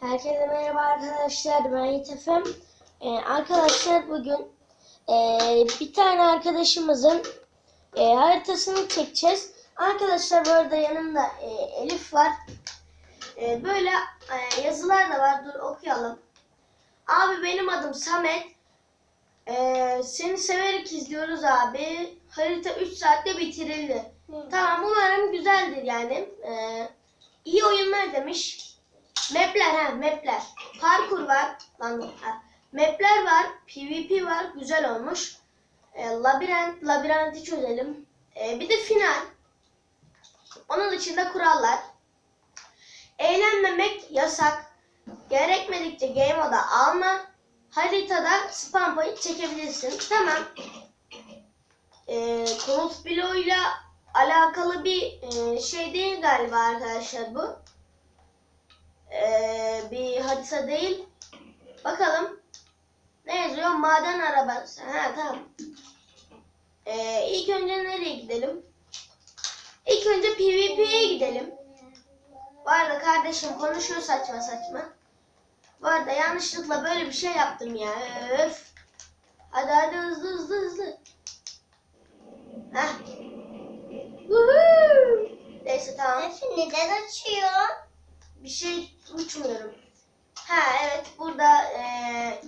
Herkese merhaba arkadaşlar ben Yiğit Efem. Ee, arkadaşlar bugün ee, bir tane arkadaşımızın ee, haritasını çekeceğiz. Arkadaşlar bu arada yanımda ee, Elif var. Ee, böyle ee, yazılar da var dur okuyalım. Abi benim adım Samet. Ee, seni severek izliyoruz abi. Harita 3 saatte bitirildi. Tamam umarım güzeldir yani. Ee, iyi oyunlar demiş. Mapler ha mapler. Parkur var. Lan, ha. Mapler var. PvP var. Güzel olmuş. E, labirent. Labirenti çözelim. E, bir de final. Onun dışında kurallar. Eğlenmemek yasak. Gerekmedikçe game moda alma. Haritada spam point çekebilirsin. Tamam. E, komut bloğuyla alakalı bir e, şey değil galiba arkadaşlar bu ee, bir harita değil. Bakalım. Ne yazıyor? Maden arabası. Ha tamam. Ee, ilk önce nereye gidelim? İlk önce PvP'ye gidelim. Bu arada kardeşim konuşuyor saçma saçma. Bu arada yanlışlıkla böyle bir şey yaptım ya. Öf. Hadi hadi hızlı hızlı hızlı. Heh. Woohoo! Neyse tamam. Neden açıyor? Bir şey uçmuyorum. Ha evet burada eee,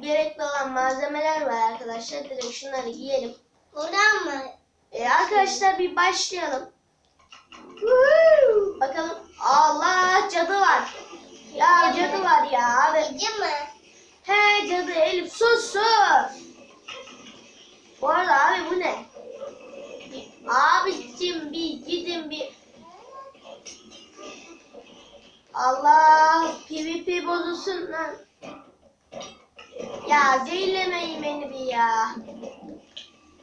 gerekli olan malzemeler var arkadaşlar. Direkt şunları giyelim. Buradan mı? E, arkadaşlar bir başlayalım. Bakalım. Allah cadı var. Ya cadı var ya abi. Gece mi? He cadı Elif sus sus. Bu arada abi bu ne? Bozulsun lan. Ya zehirlemeyin beni bir ya.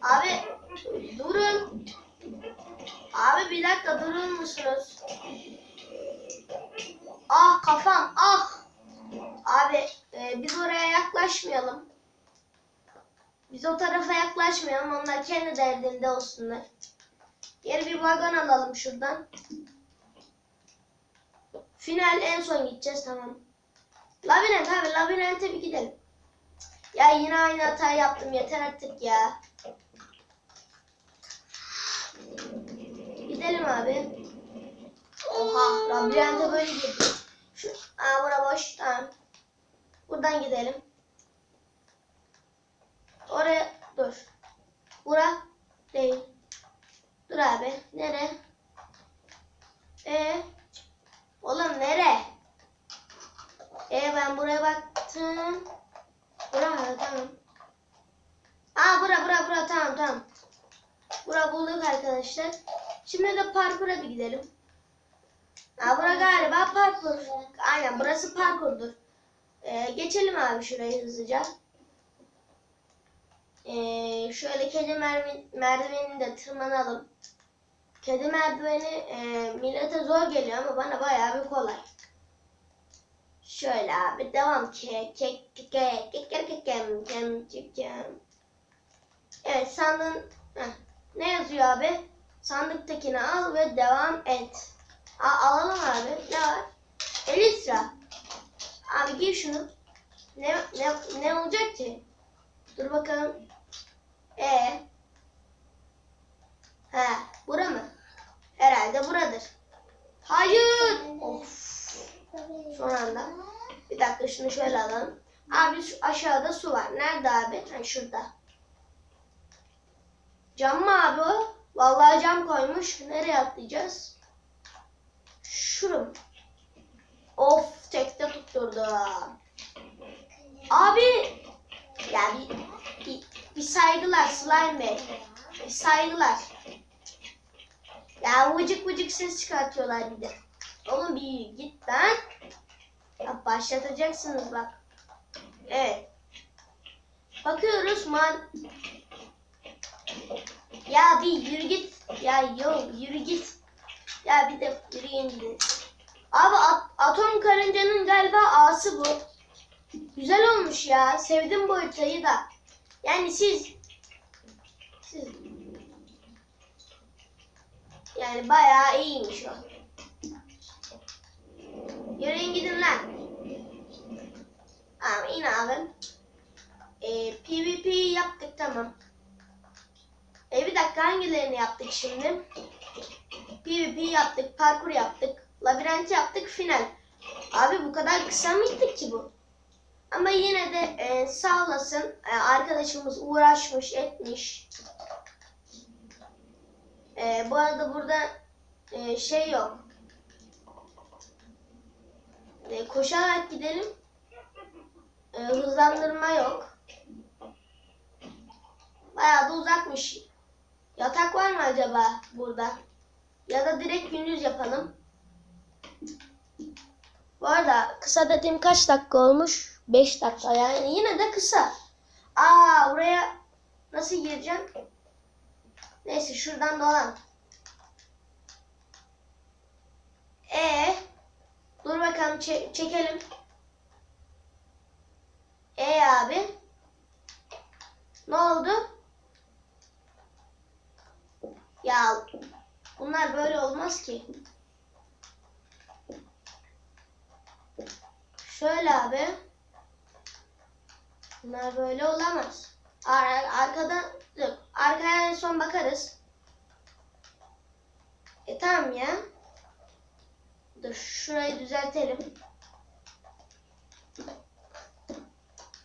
Abi durun. Abi bir dakika durur musunuz? Ah kafam ah. Abi e, biz oraya yaklaşmayalım. Biz o tarafa yaklaşmayalım. Onlar kendi derdinde olsunlar. Yeni bir vagon alalım şuradan. Final en son gideceğiz tamam. Labirent abi labirente bir gidelim. Ya yine aynı hatayı yaptım yeter artık ya. Gidelim abi. Oha labirente böyle girdim. Şu, aa bura boş tamam. Buradan gidelim. Oraya dur. Bura değil. Dur abi. Nere? E Oğlum nere? E ben buraya baktım. Bura tamam. Aa bura bura bura tamam tamam. Bura bulduk arkadaşlar. Şimdi de parkura bir gidelim. Aa bura galiba parkur. Aynen burası parkurdur. Ee, geçelim abi şurayı hızlıca. Ee, şöyle kedi merdivenini de tırmanalım. Kedi merdiveni e, millete zor geliyor ama bana bayağı bir kolay. Şöyle abi devam kek kek kek kek kek kem kek kem. Evet sandığın heh, ne yazıyor abi? Sandıktakini al ve devam et. A, alalım abi. Ne var? Elitra. Abi giy şunu. Ne ne ne olacak ki? Dur bakalım. E. He, bura mı? Herhalde buradır. Hayır. Of. Son anda. Bir dakika şunu şöyle alalım. Abi şu aşağıda su var. Nerede abi? Ha şurada. Cam mı abi? Vallahi cam koymuş. Nereye atlayacağız? Şurum. Of tekte tutturdu. Abi ya bir, bir, saygılar Slime Bey. Bir saygılar. Ya vıcık vıcık ses çıkartıyorlar bir de. Oğlum bir git lan. Ya başlatacaksınız bak. Evet. Bakıyoruz man. Ya bir yürü git. Ya yo yürü git. Ya bir de yürüyün. Abi at- atom karıncanın galiba ağası bu. Güzel olmuş ya. Sevdim bu haritayı da. Yani siz siz yani bayağı iyiymiş o. Yürüyün gidin lan. Tamam in abi. Ee, PvP yaptık tamam. E bir dakika hangilerini yaptık şimdi? PvP yaptık, parkur yaptık, labirent yaptık, final. Abi bu kadar kısa mıydı ki bu? Ama yine de e, sağ olasın e, arkadaşımız uğraşmış etmiş. E, bu arada burada e, şey yok. E, koşarak gidelim. E, hızlandırma yok. Bayağı da uzakmış. Yatak var mı acaba burada? Ya da direkt gündüz yapalım. Bu arada kısa dediğim kaç dakika olmuş? 5 dakika yani yine de kısa. Aa buraya nasıl gireceğim? Neyse şuradan dolan. E dur bakalım çe- çekelim. E abi. Ne oldu? Ya bunlar böyle olmaz ki. Şöyle abi. Bunlar böyle olamaz. Ar arkada dur. Arkaya en son bakarız. E tamam ya. Dur şurayı düzeltelim.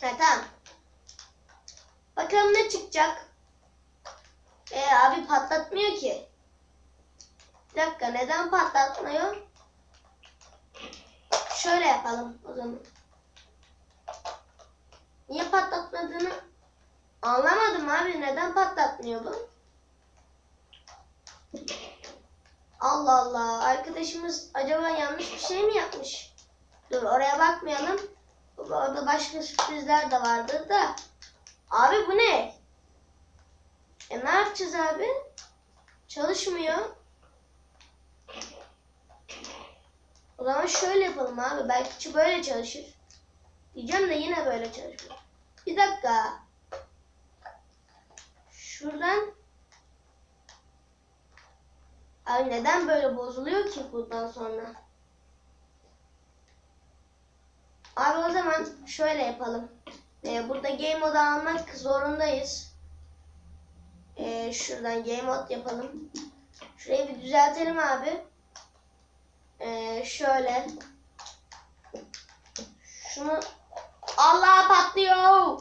Ha tamam. Bakalım ne çıkacak. E abi patlatmıyor ki. Bir dakika neden patlatmıyor? Şöyle yapalım o zaman. Niye patlatmadığını anlamadım abi. Neden patlatmıyor bu? Allah Allah. Arkadaşımız acaba yanlış bir şey mi yapmış? Dur oraya bakmayalım. Orada başka sürprizler de vardır da. Abi bu ne? E ne yapacağız abi? Çalışmıyor. O zaman şöyle yapalım abi. Belki böyle çalışır. Diyeceğim de yine böyle çalışmıyor. Bir dakika. Şuradan Abi neden böyle bozuluyor ki bundan sonra? Abi o zaman şöyle yapalım. Ee, burada game mode almak zorundayız. Ee, şuradan game mode yapalım. Şurayı bir düzeltelim abi. Ee, şöyle. Şunu Allah patlıyor.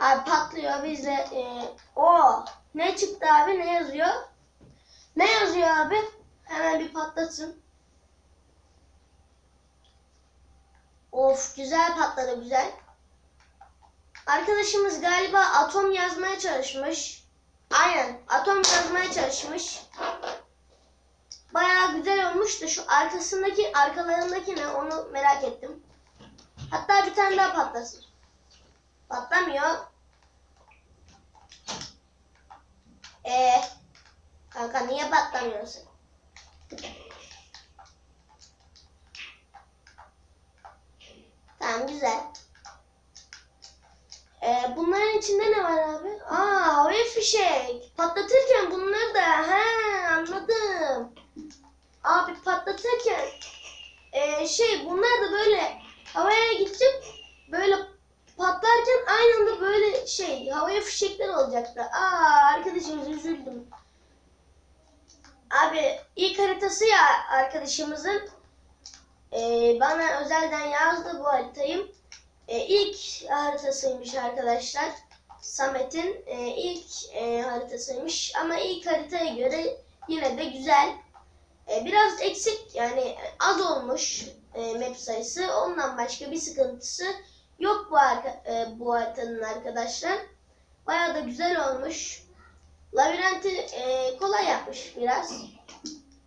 Abi patlıyor biz de e, o ne çıktı abi ne yazıyor? Ne yazıyor abi? Hemen bir patlasın. Of güzel patladı güzel. Arkadaşımız galiba atom yazmaya çalışmış. Aynen atom yazmaya çalışmış. Bayağı güzel olmuş da şu arkasındaki arkalarındaki ne onu merak ettim. Hatta bir tane daha patlasın. Patlamıyor. Ee, kanka niye patlamıyorsun? Tamam güzel. Ee, bunların içinde ne var abi? Aa havaya fişek. Patlatırken bunları da he anladım. Abi patlatırken e, şey bunlar da böyle havaya gidecek böyle patlarken aynı anda böyle şey havaya fişekler olacaktı. Aa arkadaşımız üzüldüm. Abi ilk haritası ya arkadaşımızın e, bana özelden yazdı bu haritayı. E, ilk haritasıymış arkadaşlar. Samet'in e, ilk e, haritasıymış ama ilk haritaya göre yine de güzel. E, biraz eksik yani az olmuş e, map sayısı. Ondan başka bir sıkıntısı yok bu arka, e, bu haritanın arkadaşlar. Bayağı da güzel olmuş. Labirenti e, kolay yapmış biraz.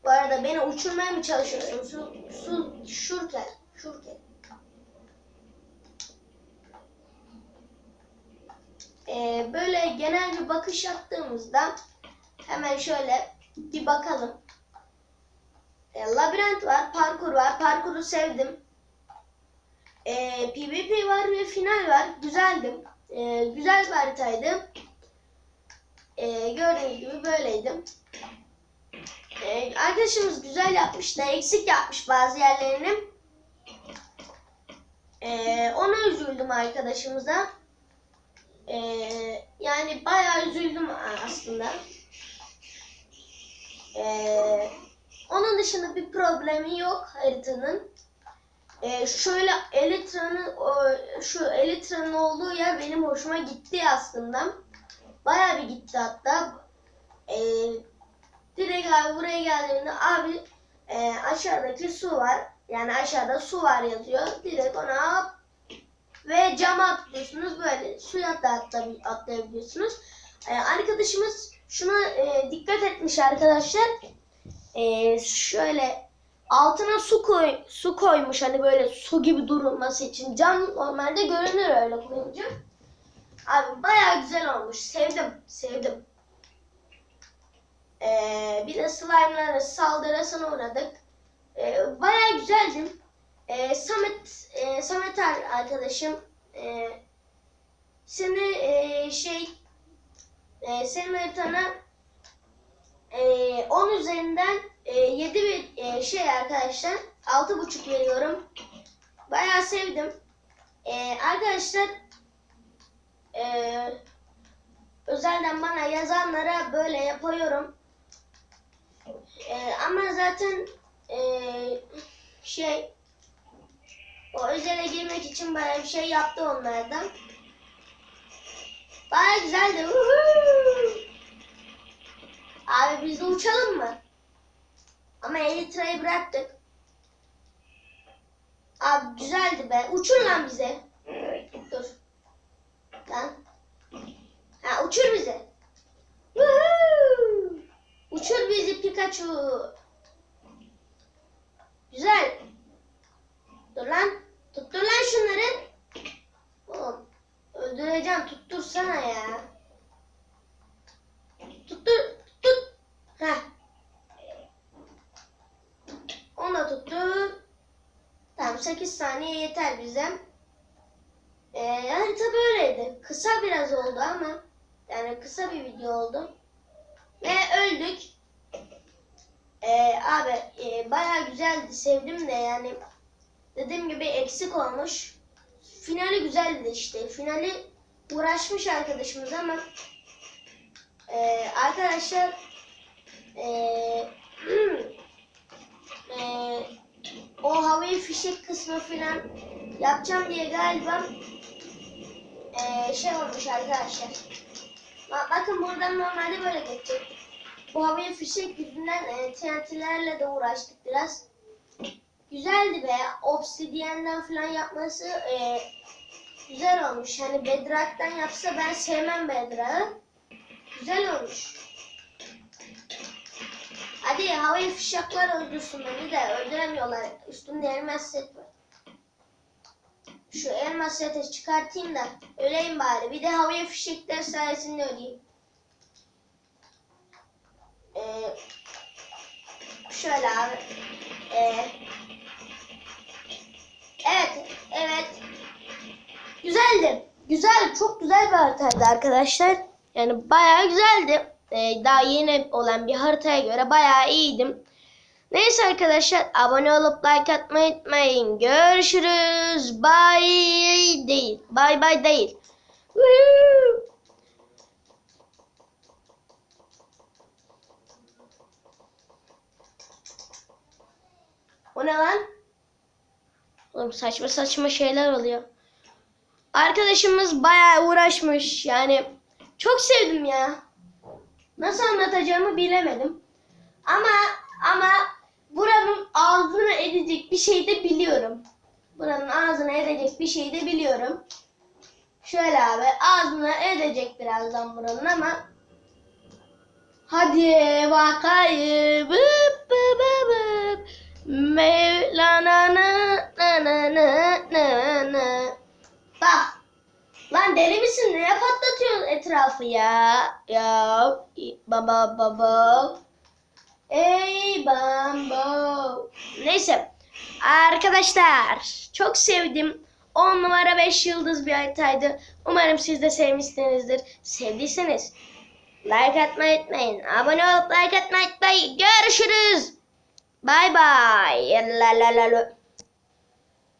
Bu arada beni uçurmaya mı çalışıyorsun? Su, su, şurken, şurken. E, böyle genel bir bakış yaptığımızda hemen şöyle bir bakalım. E, labirent var, parkur var. Parkuru sevdim. E, PvP var ve final var. Güzeldim. E, güzel bir haritaydı. E, gördüğünüz gibi böyleydim. E, arkadaşımız güzel yapmış da eksik yapmış bazı yerlerini. Ee, ona üzüldüm arkadaşımıza. Ee, yani bayağı üzüldüm aslında. Ee, onun dışında bir problemi yok haritanın. Ee, şöyle Elytra'nın şu Elytra'nın olduğu yer benim hoşuma gitti aslında. Bayağı bir gitti hatta. Ee, direkt abi buraya geldiğimde abi e, aşağıdaki su var. Yani aşağıda su var yazıyor. Direkt ona hop ve cama atlıyorsunuz. Böyle suya da atla- atlayabiliyorsunuz. Ee, arkadaşımız şuna e, dikkat etmiş arkadaşlar. Ee, şöyle altına su koy su koymuş hani böyle su gibi durulması için. Cam normalde görünür öyle koyunca. Abi bayağı güzel olmuş. Sevdim. Sevdim. Ee, bir de slime'lara saldırısına uğradık. Ee, bayağı güzeldi. Ee, Samet e, Samet ar- arkadaşım e, seni e, şey e, senin haritana e, 10 üzerinden e, 7 bir e, şey arkadaşlar 6.5 veriyorum. Bayağı sevdim. E, arkadaşlar e, özelden bana yazanlara böyle yapıyorum. E, ama zaten e, şey o özele girmek için bana bir şey yaptı onlardan. Baya güzeldi. Woohoo! Abi biz de uçalım mı? Ama Elitra'yı bıraktık. Abi güzeldi be. Uçur lan bize. Dur. Lan. Ha uçur bize. Woohoo! Uçur bizi Pikachu. Güzel. Dur lan. Tuttur lan şunları. Oğlum. Öldüreceğim. Tuttursana ya. Tuttur. Tut. Heh. Onu da tuttur. Tamam 8 saniye yeter bize. Ee, harita böyleydi. Kısa biraz oldu ama. Yani kısa bir video oldu. Ve öldük. Ee, abi e, bayağı güzeldi. Sevdim de yani. Dediğim gibi eksik olmuş. Finali güzeldi işte. Finali uğraşmış arkadaşımız ama e, arkadaşlar e, o havayı fişek kısmı falan yapacağım diye galiba e, şey olmuş arkadaşlar. Ba- Bakın buradan normalde böyle geçecek. Bu havaya fişek yüzünden e, TNT'lerle de uğraştık biraz. Güzeldi be. Obsidian'dan falan yapması e, güzel olmuş. Hani Bedrock'tan yapsa ben sevmem Bedrock'ı. Güzel olmuş. Hadi havaya fişekler öldürsün beni de öldüremiyorlar. Üstümde elmas set var. Şu elmas seti çıkartayım da öleyim bari. Bir de havaya fişekler sayesinde öleyim. Ee, şöyle abi. Ee, evet, evet. Güzeldi. Güzel, çok güzel bir haritaydı arkadaşlar. Yani bayağı güzeldi. Ee, daha yeni olan bir haritaya göre bayağı iyiydim. Neyse arkadaşlar abone olup like atmayı unutmayın. Görüşürüz. Bye değil. Bye bye değil. Woo! O ne lan? Oğlum saçma saçma şeyler oluyor. Arkadaşımız bayağı uğraşmış. Yani çok sevdim ya. Nasıl anlatacağımı bilemedim. Ama ama buranın ağzını edecek bir şey de biliyorum. Buranın ağzını edecek bir şey de biliyorum. Şöyle abi ağzını edecek birazdan buranın ama hadi bakayım. Bıp bıp bıp. Mevlana na na na na na na. Bak. Lan deli misin? Neye patlatıyorsun etrafı ya? Ya baba baba. Ey bambo. Neyse. Arkadaşlar çok sevdim. 10 numara 5 yıldız bir haritaydı. Umarım siz de sevmişsinizdir. Sevdiyseniz like atmayı unutmayın. Abone olup like atmayı unutmayın. Görüşürüz. Bye bye. La la la la.